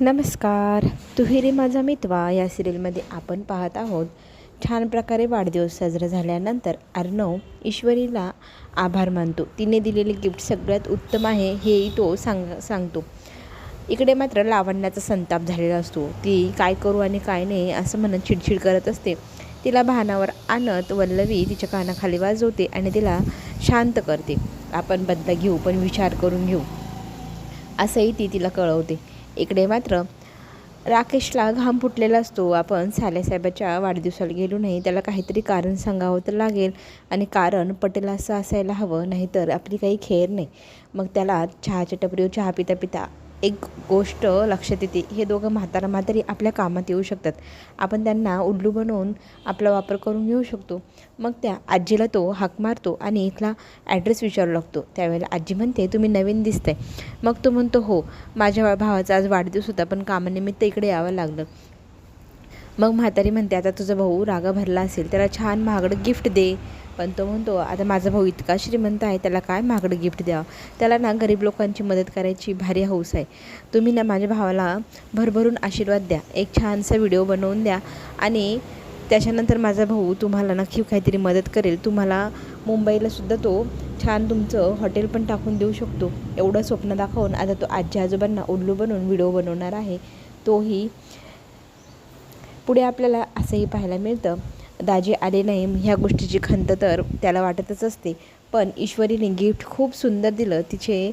नमस्कार. तुहिरी माझा मितवा या सिरियलमध्ये आपण पाहत आहोत. छान प्रकारे वाढदिवस साजरा झाल्यानंतर अर्णव ईश्वरीला आभार मानतो. तिने दिलेले गिफ्ट सगळ्यात उत्तम आहे हेही तो सांग सांगतो. इकडे मात्र लावण्याचा संताप झालेला असतो. ती काय करू आणि काय नाही असं म्हणत चिडचिड करत असते. तिला भानावर आणत वल्लवी तिच्या कानाखाली वाजवते आणि तिला शांत करते. आपण बदला घेऊ पण विचार करून घेऊ. असंही ती तिला कळवते. इकडे मात्र राकेशला घाम फुटलेला असतो. आपण सालेसाहेबाच्या वाढदिवसाला गेलो नाही त्याला काहीतरी कारण सांगावं तर लागेल आणि कारण पटेल असं असायला हवं नाहीतर आपली काही खेर नाही. मग त्याला चहाच्या टपरीवर चहा पिता पिता एक गोष्ट लक्षात येते. हे दोघं म्हातारा म्हातारी आपल्या कामात येऊ शकतात. आपण त्यांना उल्लू बनवून आपला वापर करून घेऊ शकतो. मग त्या आजीला तो हाक मारतो आणि इथला ॲड्रेस विचारू लागतो. त्यावेळेला आजी म्हणते तुम्ही नवीन दिसताय. मग तो म्हणतो हो माझ्या भावाचा आज वाढदिवस होता पण कामानिमित्त इकडे यावं लागलं. मग म्हातारी म्हणते आता तुझा भाऊ रागा भरला असेल त्याला छान महागडं गिफ्ट दे. पण तो म्हणतो आता माझा भाऊ इतका श्रीमंत आहे त्याला काय महागडं गिफ्ट द्यावं? त्याला ना गरीब लोकांची मदत करायची भारी हौस आहे. तुम्ही ना माझ्या भावाला भरभरून आशीर्वाद द्या. एक छानसा व्हिडिओ बनवून द्या आणि त्याच्यानंतर माझा भाऊ तुम्हाला नक्की काहीतरी मदत करेल. तुम्हाला मुंबईला सुद्धा तो छान तुमचं हॉटेल पण टाकून देऊ शकतो. एवढं स्वप्न दाखवून आता तो आजी आजोबांना उल्लू बनवून व्हिडिओ बनवणार आहे. तोही पुढे आपल्याला असंही पाहायला मिळतं. दाजी आले नाही ह्या गोष्टीची खंत तर त्याला वाटतच असते. पण ईश्वरीने गिफ्ट खूप सुंदर दिलं तिचे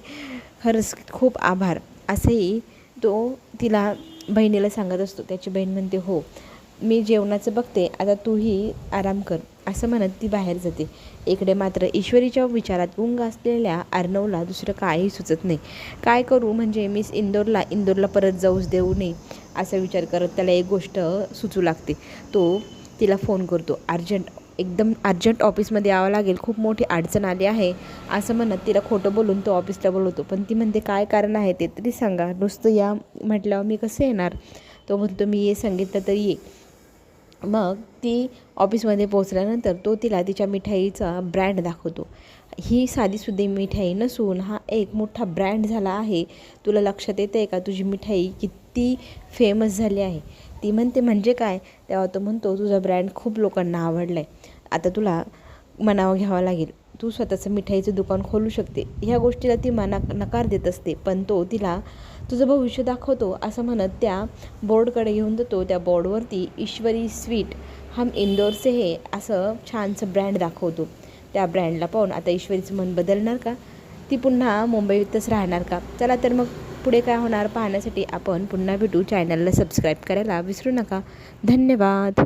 खरंच खूप आभार. असेही तो तिला बहिणीला सांगत असतो त्याची बहीण म्हणते हो मी जेवणाचं बघते आता तूही आराम कर. असं म्हणत ती बाहेर जाते. इकडे मात्र ईश्वरीच्या विचारात गुंग असलेल्या अर्णवला दुसरं काहीही सुचत नाही. काय करू म्हणजे मिस इंदोरला इंदोरला परत जाऊच देऊ नये असा विचार करत त्याला एक गोष्ट सुचू लागते. तो तिला फोन करतो. अर्जंट एकदम अर्जंट ऑफिसमध्ये यावं लागेल. खूप मोठी अडचण आली आहे. असं म्हणत तिला खोटं बोलून तो ऑफिसला बोलवतो. पण ती म्हणते काय कारण आहे ते तरी सांगा. नुसतं या म्हटल्यावर मी कसं येणार? तो म्हणतो मी ये सांगितलं तर ये. मग ती ऑफिसमध्ये पोहोचल्यानंतर तो तिला तिच्या मिठाईचा ब्रँड दाखवतो. ही साधीसुद्धी मिठाई नसून हा एक मोठा ब्रँड झाला आहे. तुला लक्षात येते आहे का? तुझी मिठाई किती फेमस झाली आहे. ती म्हणते म्हणजे काय? तेव्हा तो म्हणतो तुझा ब्रँड खूप लोकांना आवडला आहे आता तुला मनावं घ्यावं लागेल. तू स्वतःचं मिठाईचं दुकान खोलू शकते. ह्या गोष्टीला ती मना नकार देत असते पण तो तिला तुझं भविष्य दाखवतो असं म्हणत त्या बोर्डकडे घेऊन जातो. त्या बोर्डवरती ईश्वरी स्वीट हम इंदोरचे हे असं छानसं ब्रँड दाखवतो. त्या ब्रँडला पाहून आता ईश्वरीचं मन बदलणार का? ती पुन्हा मुंबईतच राहणार का? चला तर मग पुढे काय होणार पाहण्यासाठी आपण पुन्हा भेटू. चॅनलला सबस्क्राईब करायला विसरू नका. धन्यवाद.